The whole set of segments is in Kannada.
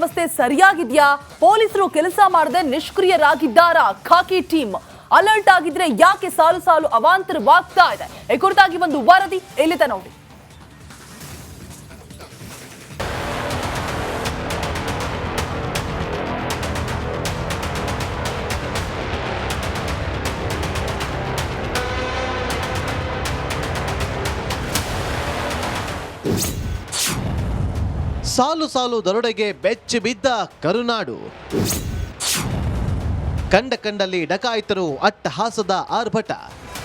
ವ್ಯವಸ್ಥೆ ಸರಿಯಾಗಿದ್ಯಾ? ಪೊಲೀಸರು ಕೆಲಸ ಮಾಡದೆ ನಿಷ್ಕ್ರಿಯರಾಗಿದ್ದಾರಾ? ಖಾಕಿ ಟೀಮ್ ಅಲರ್ಟ್ ಆಗಿದ್ರೆ ಯಾಕೆ ಸಾಲು ಸಾಲು ಅವಾಂತರವಾಗ್ತಾ ಇದೆ? ಈ ಕುರಿತಾಗಿ ಒಂದು ವರದಿ ಎಲ್ಲಿದೆ ನೋಡಿ. ಸಾಲು ಸಾಲು ದರೋಡೆಗೆ ಬೆಚ್ಚಿ ಬಿದ್ದ ಕರುನಾಡು. ಕಂಡ ಕಂಡಲ್ಲಿ ಡಕಾಯಿತರು ಅಟ್ಟಹಾಸದ ಆರ್ಭಟ.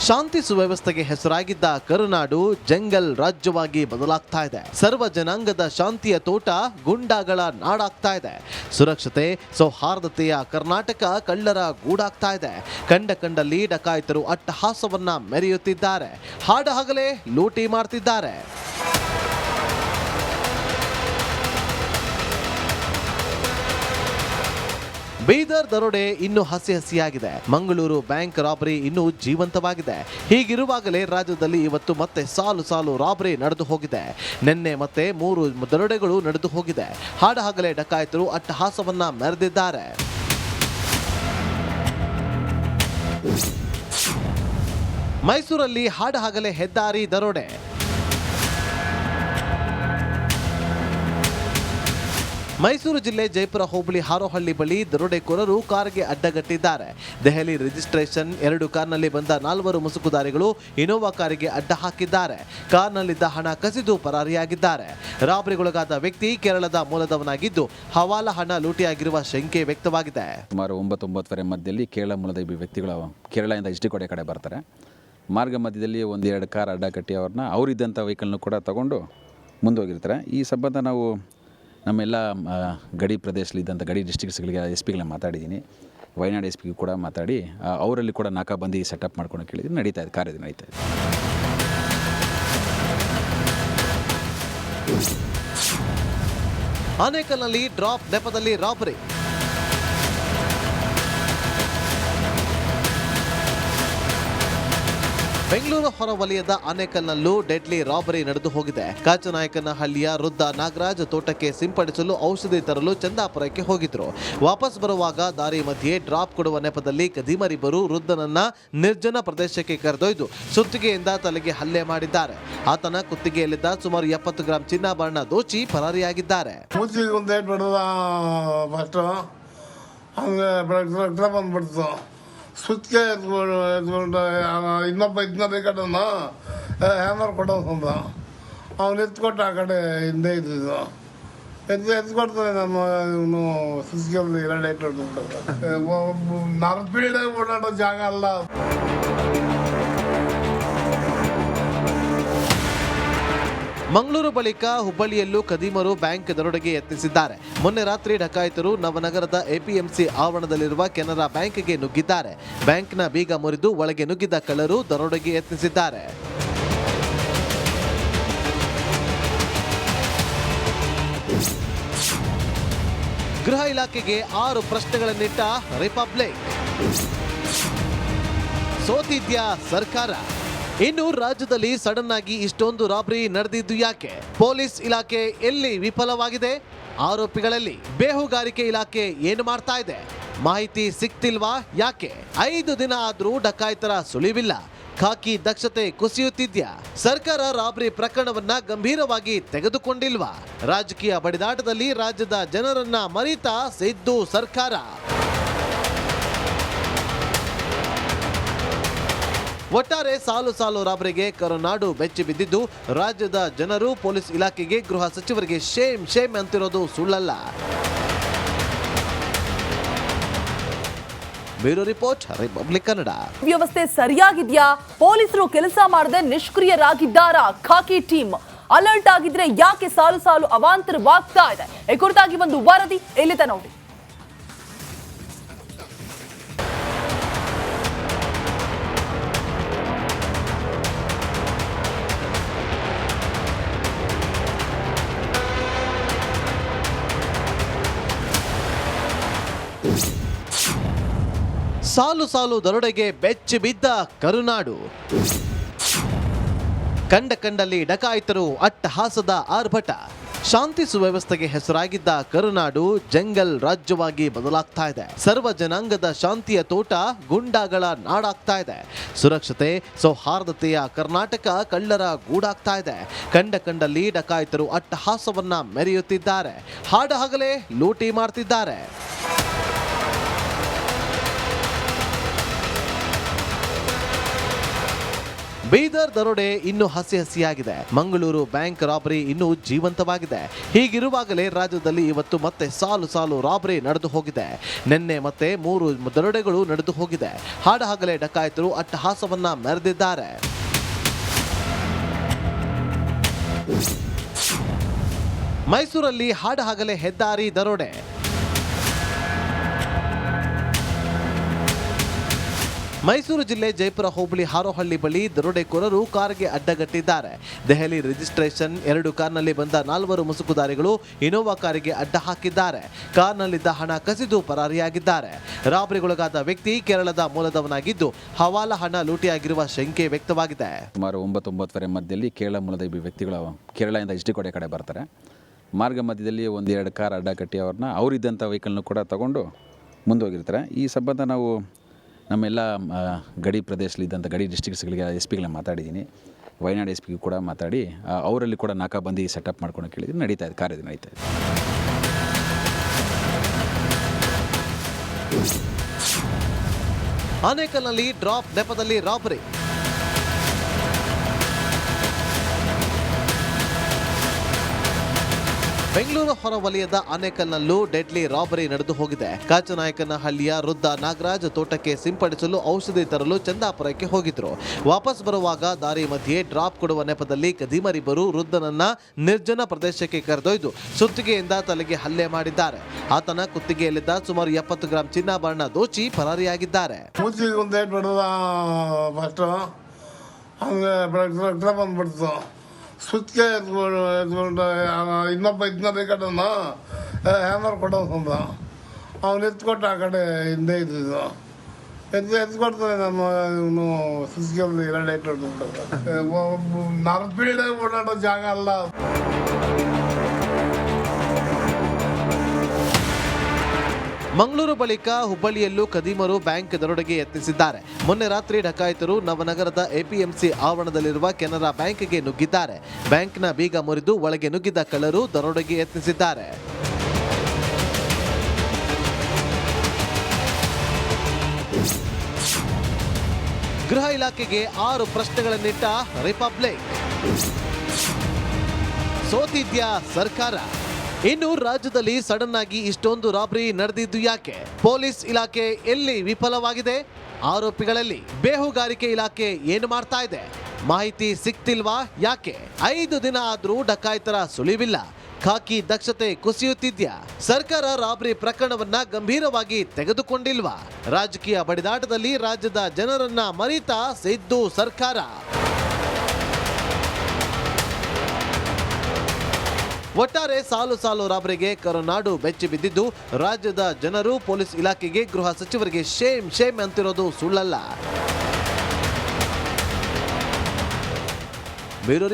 ಶಾಂತಿ ಸುವ್ಯವಸ್ಥೆಗೆ ಹೆಸರಾಗಿದ್ದ ಕರುನಾಡು ಜಂಗಲ್ ರಾಜ್ಯವಾಗಿ ಬದಲಾಗ್ತಾ ಇದೆ. ಸರ್ವ ಜನಾಂಗದ ಶಾಂತಿಯ ತೋಟ ಗುಂಡಾಗಳ ನಾಡಾಗ್ತಾ ಇದೆ. ಸುರಕ್ಷತೆ, ಸೌಹಾರ್ದತೆಯ ಕರ್ನಾಟಕ ಕಳ್ಳರ ಗೂಡಾಗ್ತಾ ಇದೆ. ಕಂಡ ಕಂಡಲ್ಲಿ ಡಕಾಯಿತರು ಅಟ್ಟಹಾಸವನ್ನ ಮೆರೆಯುತ್ತಿದ್ದಾರೆ. ಹಾಡಹಗಲೇ ಲೂಟಿ ಮಾಡ್ತಿದ್ದಾರೆ. ಬೀದರ್ ದರೋಡೆ ಇನ್ನು ಹಸಿ ಹಸಿಯಾಗಿದೆ ಮಂಗಳೂರು ಬ್ಯಾಂಕ್ ರಾಬರಿ ಇನ್ನೂ ಜೀವಂತವಾಗಿದೆ. ಹೀಗಿರುವಾಗಲೇ ರಾಜ್ಯದಲ್ಲಿ ಇವತ್ತು ಮತ್ತೆ ಸಾಲು ಸಾಲು ರಾಬರಿ ನಡೆದು ಹೋಗಿದೆ. ನಿನ್ನೆ ಮತ್ತೆ ಮೂರು ದರೋಡೆಗಳು ನಡೆದು ಹೋಗಿದೆ. ಹಾಡಹಗಲೇ ಡಕಾಯಿತರು ಅಟ್ಟಹಾಸವನ್ನ ಮೆರೆದಿದ್ದಾರೆ. ಮೈಸೂರಲ್ಲಿ ಹಾಡಹಗಲೇ ಹೆದ್ದಾರಿ ದರೋಡೆ. ಮೈಸೂರು ಜಿಲ್ಲೆ ಜೈಪುರ ಹೋಬಳಿ ಹಾರೋಹಳ್ಳಿ ಬಳಿ ದರೋಡೆಕೋರರು ಕಾರ್ಗೆ ಅಡ್ಡಗಟ್ಟಿದ್ದಾರೆ. ದೆಹಲಿ ರಿಜಿಸ್ಟ್ರೇಷನ್ ಎರಡು ಕಾರ್ನಲ್ಲಿ ಬಂದ ನಾಲ್ವರು ಮುಸುಕುದಾರಿಗಳು ಇನೋವಾ ಕಾರಿಗೆ ಅಡ್ಡ ಹಾಕಿದ್ದಾರೆ. ಕಾರ್ನಲ್ಲಿದ್ದ ಹಣ ಕಸಿದು ಪರಾರಿಯಾಗಿದ್ದಾರೆ. ರಾಬರಿಗೊಳಗಾದ ವ್ಯಕ್ತಿ ಕೇರಳದ ಮೂಲದವನಾಗಿದ್ದು, ಹವಾಲ ಹಣ ಲೂಟಿಯಾಗಿರುವ ಶಂಕೆ ವ್ಯಕ್ತವಾಗಿದೆ. ಸುಮಾರು ಒಂಬತ್ತೊಂಬತ್ತುವರೆ ಮಧ್ಯದಲ್ಲಿ ಕೇರಳ ಮೂಲದ ಈ ವ್ಯಕ್ತಿಗಳು, ಕೇರಳದಿಂದ ಎಚ್ ಡಿ ಕೋಟೆ ಕಡೆ ಬರ್ತಾರೆ. ಮಾರ್ಗ ಮಧ್ಯದಲ್ಲಿ ಒಂದೆರಡು ಕಾರ್ ಅಡ್ಡ ಕಟ್ಟಿ ಅವ್ರನ್ನ ಅವರಿದ್ದಂಥ ವೆಹಿಕಲ್ನು ಕೂಡ ತಗೊಂಡು ಮುಂದೋಗಿರ್ತಾರೆ. ಈ ಸಂಬಂಧ ನಾವು ನಮ್ಮೆಲ್ಲ ಗಡಿ ಪ್ರದೇಶದಲ್ಲಿದ್ದಂಥ ಗಡಿ ಡಿಸ್ಟಿಕ್ಸ್ಗಳಿಗೆ ಎಸ್ ಪಿಗಳನ್ನ ಮಾತಾಡಿದ್ದೀನಿ. ವಯನಾಡ್ ಎಸ್ ಪಿಗೂ ಕೂಡ ಮಾತಾಡಿ ಅವರಲ್ಲಿ ಕೂಡ ನಾಕಾಬಂದಿ ಸೆಟಪ್ ಮಾಡ್ಕೊಂಡು ಕೇಳಿದ್ರೆ ನಡೀತಾ ಇದೆ, ಕಾರ್ಯ ನಡೀತಾ ಇದೆ. ಆನೇಕಲ್ನಲ್ಲಿ ಡ್ರಾಪ್ ನೆಪದಲ್ಲಿ ರಾಬರಿ. ಬೆಂಗಳೂರು ಹೊರವಲಯದ ಆನೇಕಲ್ನಲ್ಲೂ ಡೆಡ್ಲಿ ರಾಬರಿ ನಡೆದು ಹೋಗಿದೆ. ಕಾಚನಾಯಕನಹಳ್ಳಿಯ ವೃದ್ಧ ನಾಗರಾಜ್ ತೋಟಕ್ಕೆ ಸಿಂಪಡಿಸಲು ಔಷಧಿ ತರಲು ಚಂದಾಪುರಕ್ಕೆ ಹೋಗಿದ್ರು. ವಾಪಸ್ ಬರುವಾಗ ದಾರಿ ಮಧ್ಯೆ ಡ್ರಾಪ್ ಕೊಡುವ ನೆಪದಲ್ಲಿ ಕದಿಮರಿಬ್ಬರು ವೃದ್ಧನನ್ನ ನಿರ್ಜನ ಪ್ರದೇಶಕ್ಕೆ ಕರೆದೊಯ್ದು ಸುತ್ತಿಗೆಯಿಂದ ತಲೆಗೆ ಹಲ್ಲೆ ಮಾಡಿದ್ದಾರೆ. ಆತನ ಕುತ್ತಿಗೆಯಲ್ಲಿದ್ದ ಸುಮಾರು ಎಪ್ಪತ್ತು ಗ್ರಾಂ ಚಿನ್ನಾಭರಣ ದೋಚಿ ಪರಾರಿಯಾಗಿದ್ದಾರೆ. ಹಂಗೆ ಸುತ್ತಿಗೆ ಎತ್ಕೊಂಡು ಇನ್ನೊಬ್ಬ ಇದನ್ನ ಬೇಕಾದವನ ಹ್ಯಾಮರ್ ಕೊಡೋದು ಅವ್ನು ಎತ್ಕೊಟ್ಟು ಆ ಕಡೆ ಹಿಂದೆ ಇದ್ದಿದ್ದು. ಎತ್ತು ಎತ್ಕೊಡ್ತಾನೆ ನಮ್ಮ ಇವನು ಸುತ್ತಿಗೆ ಎರಡು ಹೊಡೆದ್ಬಿಟ್ಟು ನರ್ಪೀಡೆ ಓಡಾಡೋ ಜಾಗ ಅಲ್ಲ. ಮಂಗಳೂರು ಬಳಿಕ ಹುಬ್ಬಳ್ಳಿಯಲ್ಲೂ ಕದೀಮರು ಬ್ಯಾಂಕ್ ದರೋಡೆಗೆ ಯತ್ನಿಸಿದ್ದಾರೆ. ಮೊನ್ನೆ ರಾತ್ರಿ ಡಕಾಯಿತರು ನವನಗರದ ಎಪಿಎಂಸಿ ಆವರಣದಲ್ಲಿರುವ ಕೆನರಾ ಬ್ಯಾಂಕ್ಗೆ ನುಗ್ಗಿದ್ದಾರೆ. ಬ್ಯಾಂಕ್ನ ಬೀಗ ಮುರಿದು ಒಳಗೆ ನುಗ್ಗಿದ ಕಳ್ಳರು ದರೋಡೆಗೆ ಯತ್ನಿಸಿದ್ದಾರೆ. ಗೃಹ ಇಲಾಖೆಗೆ ಆರು ಪ್ರಶ್ನೆಗಳನ್ನಿಟ್ಟ ರಿಪಬ್ಲಿಕ್. ಸೋತಿದ್ಯಾ ಸರ್ಕಾರ? ಇನ್ನು ರಾಜ್ಯದಲ್ಲಿ ಸಡನ್ ಆಗಿ ಇಷ್ಟೊಂದು ರಾಬರಿ ನಡೆದಿದ್ದು ಯಾಕೆ? ಪೊಲೀಸ್ ಇಲಾಖೆ ಎಲ್ಲಿ ವಿಫಲವಾಗಿದೆ? ಆರೋಪಿಗಳಲ್ಲಿ ಬೇಹುಗಾರಿಕೆ ಇಲಾಖೆ ಏನು ಮಾಡ್ತಾ ಇದೆ? ಮಾಹಿತಿ ಸಿಕ್ತಿಲ್ವಾ ಯಾಕೆ? ಐದು ದಿನ ಆದ್ರೂ ಡಕಾಯಿತರ ಸುಳಿವಿಲ್ಲ. ಖಾಕಿ ದಕ್ಷತೆ ಕುಸಿಯುತ್ತಿದ್ಯಾ? ಸರ್ಕಾರ ರಾಬರಿ ಪ್ರಕರಣವನ್ನ ಗಂಭೀರವಾಗಿ ತೆಗೆದುಕೊಂಡಿಲ್ವಾ? ರಾಜಕೀಯ ಬಡಿದಾಟದಲ್ಲಿ ರಾಜ್ಯದ ಜನರನ್ನ ಮರೀತಾ ಸಿದ್ದು ಸರ್ಕಾರ. ಒಟ್ಟಾರೆ ಸಾಲು ಸಾಲು ರಾಬರಿಗೆ ಕರುನಾಡು ಬೆಚ್ಚಿ ಬಿದ್ದಿದ್ದು, ರಾಜ್ಯದ ಜನರು ಪೊಲೀಸ್ ಇಲಾಖೆಗೆ ಗೃಹ ಸಚಿವರಿಗೆ ಶೇಮ್ ಶೇಮ್ ಅಂತಿರೋದು ಸುಳ್ಳಲ್ಲ. Bureau report, republic Kannada. ವ್ಯವಸ್ಥೆ ಸರಿಯಾಗಿದ್ಯಾ? ಪೊಲೀಸರು ಕೆಲಸ ಮಾಡದೆ ನಿಷ್ಕ್ರಿಯರಾಗಿದ್ದಾರಾ? ಖಾಕಿ ಟೀಮ್. ಅಲರ್ಟ್ ಆಗಿದ್ರೆ ಯಾಕೆ ಸಾಲು ಸಾಲು ಅವಾಂತರವಾಗ್ತಾ ಇದೆ? ಈ ಕುರಿತಾಗಿ ಒಂದು ವರದಿ ಇಲ್ಲಿದೆ ನೋಡಿ. ಸಾಲು ಸಾಲು ದರೋಡೆಗೆ ಬೆಚ್ಚಿ ಬಿದ್ದ ಕರುನಾಡು. ಕಂಡ ಕಂಡಲ್ಲಿ ಡಕಾಯಿತರು ಅಟ್ಟಹಾಸದ ಆರ್ಭಟ. ಶಾಂತಿ ಸುವ್ಯವಸ್ಥೆಗೆ ಹೆಸರಾಗಿದ್ದ ಕರುನಾಡು ಜಂಗಲ್ ರಾಜ್ಯವಾಗಿ ಬದಲಾಗ್ತಾ ಇದೆ. ಸರ್ವ ಜನಾಂಗದ ಶಾಂತಿಯ ತೋಟ ಗುಂಡಾಗಳ ನಾಡಾಗ್ತಾ ಇದೆ. ಸುರಕ್ಷತೆ, ಸೌಹಾರ್ದತೆಯ ಕರ್ನಾಟಕ ಕಳ್ಳರ ಗೂಡಾಗ್ತಾ ಇದೆ. ಕಂಡ ಕಂಡಲ್ಲಿ ಡಕಾಯಿತರು ಅಟ್ಟಹಾಸವನ್ನ ಮೆರೆಯುತ್ತಿದ್ದಾರೆ. ಹಾಡಹಗಲೇ ಲೂಟಿ ಮಾಡ್ತಿದ್ದಾರೆ. ಬೀದರ್ ದರೋಡೆ ಇನ್ನೂ ಹಸಿ ಹಸಿಯಾಗಿದೆ ಮಂಗಳೂರು ಬ್ಯಾಂಕ್ ರಾಬರಿ ಇನ್ನೂ ಜೀವಂತವಾಗಿದೆ. ಹೀಗಿರುವಾಗಲೇ ರಾಜ್ಯದಲ್ಲಿ ಇವತ್ತು ಮತ್ತೆ ಸಾಲು ಸಾಲು ರಾಬರಿ ನಡೆದು ಹೋಗಿದೆ. ನಿನ್ನೆ ಮತ್ತೆ ಮೂರು ದರೋಡೆಗಳು ನಡೆದು ಹೋಗಿದೆ. ಹಾಡಹಗಲೇ ಡಕಾಯಿತರು ಅಟ್ಟಹಾಸವನ್ನ ಮೆರೆದಿದ್ದಾರೆ. ಮೈಸೂರಲ್ಲಿ ಹಾಡಹಗಲೇ ಹೆದ್ದಾರಿ ದರೋಡೆ. ಮೈಸೂರು ಜಿಲ್ಲೆ ಜೈಪುರ ಹೋಬಳಿ ಹಾರೋಹಳ್ಳಿ ಬಳಿ ದರೋಡೆಕೋರರು ಕಾರ್ಗೆ ಅಡ್ಡಗಟ್ಟಿದ್ದಾರೆ. ದೆಹಲಿ ರಿಜಿಸ್ಟ್ರೇಷನ್ ಎರಡು ಕಾರ್ನಲ್ಲಿ ಬಂದ ನಾಲ್ವರು ಮುಸುಕುದಾರಿಗಳು ಇನೋವಾ ಕಾರಿಗೆ ಅಡ್ಡ ಹಾಕಿದ್ದಾರೆ. ಕಾರ್ನಲ್ಲಿದ್ದ ಹಣ ಕಸಿದು ಪರಾರಿಯಾಗಿದ್ದಾರೆ. ರಾಬರಿಗೊಳಗಾದ ವ್ಯಕ್ತಿ ಕೇರಳದ ಮೂಲದವನಾಗಿದ್ದು, ಹವಾಲ ಹಣ ಲೂಟಿಯಾಗಿರುವ ಶಂಕೆ ವ್ಯಕ್ತವಾಗಿದೆ. ಸುಮಾರು ಒಂಬತ್ತೊಂಬತ್ತುವರೆ ಮಧ್ಯದಲ್ಲಿ ಕೇರಳ ಮೂಲದ ಇಬ್ಬರು ವ್ಯಕ್ತಿಗಳು ಕೇರಳದಿಂದ ಎಚ್ ಡಿ ಕೋಟೆ ಕಡೆ ಬರ್ತಾರೆ. ಮಾರ್ಗ ಮಧ್ಯದಲ್ಲಿ ಒಂದೆರಡು ಕಾರ್ ಅಡ್ಡ ಕಟ್ಟಿ ಅವ್ರನ್ನ ಅವರಿದ್ದಂಥ ವೆಹಿಕಲ್ನು ಕೂಡ ತಗೊಂಡು ಮುಂದೋಗಿರ್ತಾರೆ. ಈ ಸಂಬಂಧ ನಾವು ನಮ್ಮೆಲ್ಲ ಗಡಿ ಪ್ರದೇಶದಲ್ಲಿದ್ದಂಥ ಗಡಿ ಡಿಸ್ಟಿಕ್ಸ್ಗಳಿಗೆ ಎಸ್ ಪಿಗಳನ್ನ ಮಾತಾಡಿದ್ದೀನಿ. ವಯನಾಡ್ ಎಸ್ ಪಿಗೂ ಕೂಡ ಮಾತಾಡಿ ಅವರಲ್ಲಿ ಕೂಡ ನಾಕಾಬಂದಿ ಸೆಟಪ್ ಮಾಡ್ಕೊಂಡು ಕೇಳಿದ್ರೆ ನಡೀತಾ ಇದೆ ಕಾರ್ಯ ನಡೀತಾ ಇದೆ. ಆನೇಕಲ್ನಲ್ಲಿ ಡ್ರಾಪ್ ನೆಪದಲ್ಲಿ ರಾಬರಿ ಬೆಂಗಳೂರು ಹೊರವಲಯದ ಆನೇಕಲ್ನಲ್ಲೂ ಡೆಡ್ಲಿ ರಾಬರಿ ನಡೆದು ಹೋಗಿದೆ. ಕಾಚನಾಯಕನಹಳ್ಳಿಯ ವೃದ್ಧ ನಾಗರಾಜ್ ತೋಟಕ್ಕೆ ಸಿಂಪಡಿಸಲು ಔಷಧಿ ತರಲು ಚಂದಾಪುರಕ್ಕೆ ಹೋಗಿದ್ರು. ವಾಪಸ್ ಬರುವಾಗ ದಾರಿ ಮಧ್ಯೆ ಡ್ರಾಪ್ ಕೊಡುವ ನೆಪದಲ್ಲಿ ಕದಿಮರಿಬ್ಬರು ವೃದ್ಧನನ್ನ ನಿರ್ಜನ ಪ್ರದೇಶಕ್ಕೆ ಕರೆದೊಯ್ದು ಸುತ್ತಿಗೆಯಿಂದ ತಲೆಗೆ ಹಲ್ಲೆ ಮಾಡಿದ್ದಾರೆ. ಆತನ ಕುತ್ತಿಗೆಯಲ್ಲಿದ್ದ ಸುಮಾರು ಎಪ್ಪತ್ತು ಗ್ರಾಂ ಚಿನ್ನಾಭರಣ ದೋಚಿ ಪರಾರಿಯಾಗಿದ್ದಾರೆ. ಬಂದ್ಬಿಡ್ತು. ಸುತ್ತಿಗೆ ಎತ್ಕೊಂಡು ಇನ್ನೊಬ್ಬ ಇದನ್ನ ಕಡೆನ ಹ್ಯಾಮರ್ ಕೊಡೋದಂದ ಅವ್ನು ಎತ್ಕೊಟ್ಟು ಆ ಕಡೆ ಹಿಂದೆ ಇದ್ದಿದ್ದು. ಎತ್ತು ಎತ್ಕೊಡ್ತಾನೆ ನಮ್ಮ ಇವನು ಸುತ್ತಿಗೆಲ್ಲ ಎರಡು ಏಟ್ ಹೊಡೆದ್ಬಿಟ್ಟು ನರ್ಪೀಡೆ ಓಡಾಡೋ ಜಾಗ ಅಲ್ಲ. ಮಂಗಳೂರು ಬಳಿಕ ಹುಬ್ಬಳ್ಳಿಯಲ್ಲೂ ಕದೀಮರು ಬ್ಯಾಂಕ್ ದರೋಡೆಗೆ ಯತ್ನಿಸಿದ್ದಾರೆ. ಮೊನ್ನೆ ರಾತ್ರಿ ಡಕಾಯಿತರು ನವನಗರದ ಎಪಿಎಂಸಿ ಆವರಣದಲ್ಲಿರುವ ಕೆನರಾ ಬ್ಯಾಂಕ್ಗೆ ನುಗ್ಗಿದ್ದಾರೆ. ಬ್ಯಾಂಕ್ನ ಬೀಗ ಮುರಿದು ಒಳಗೆ ನುಗ್ಗಿದ ಕಳ್ಳರು ದರೋಡೆಗೆ ಯತ್ನಿಸಿದ್ದಾರೆ. ಗೃಹ ಇಲಾಖೆಗೆ ಆರು ಪ್ರಶ್ನೆಗಳನ್ನಿಟ್ಟ ರಿಪಬ್ಲಿಕ್. ಸೋತಿದ್ಯಾ ಸರ್ಕಾರ? ಇನ್ನು ರಾಜ್ಯದಲ್ಲಿ ಸಡನ್ ಆಗಿ ಇಷ್ಟೊಂದು ರಾಬರಿ ನಡೆದಿದ್ದು ಯಾಕೆ? ಪೊಲೀಸ್ ಇಲಾಖೆ ಎಲ್ಲಿ ವಿಫಲವಾಗಿದೆ? ಆರೋಪಿಗಳಲ್ಲಿ ಬೇಹುಗಾರಿಕೆ ಇಲಾಖೆ ಏನು ಮಾಡ್ತಾ ಇದೆ? ಮಾಹಿತಿ ಸಿಕ್ತಿಲ್ವಾ ಯಾಕೆ? ಐದು ದಿನ ಆದ್ರೂ ಡಕಾಯಿತರ ಸುಳಿವಿಲ್ಲ. ಖಾಕಿ ದಕ್ಷತೆ ಕುಸಿಯುತ್ತಿದ್ಯಾ? ಸರ್ಕಾರ ರಾಬರಿ ಪ್ರಕರಣವನ್ನ ಗಂಭೀರವಾಗಿ ತೆಗೆದುಕೊಂಡಿಲ್ವಾ? ರಾಜಕೀಯ ಬಡಿದಾಟದಲ್ಲಿ ರಾಜ್ಯದ ಜನರನ್ನ ಮರಿತಾ ಸಿದ್ದು ಸರ್ಕಾರ. ಒಟ್ಟಾರೆ ಸಾಲು ಸಾಲು ರಾಬರಿಗೆ ಕರುನಾಡು ಬೆಚ್ಚಿ ಬಿದ್ದಿದ್ದು, ರಾಜ್ಯದ ಜನರು ಪೊಲೀಸ್ ಇಲಾಖೆಗೆ ಗೃಹ ಸಚಿವರಿಗೆ ಶೇಮ್ ಶೇಮ್ ಅಂತಿರೋದು ಸುಳ್ಳಲ್ಲ.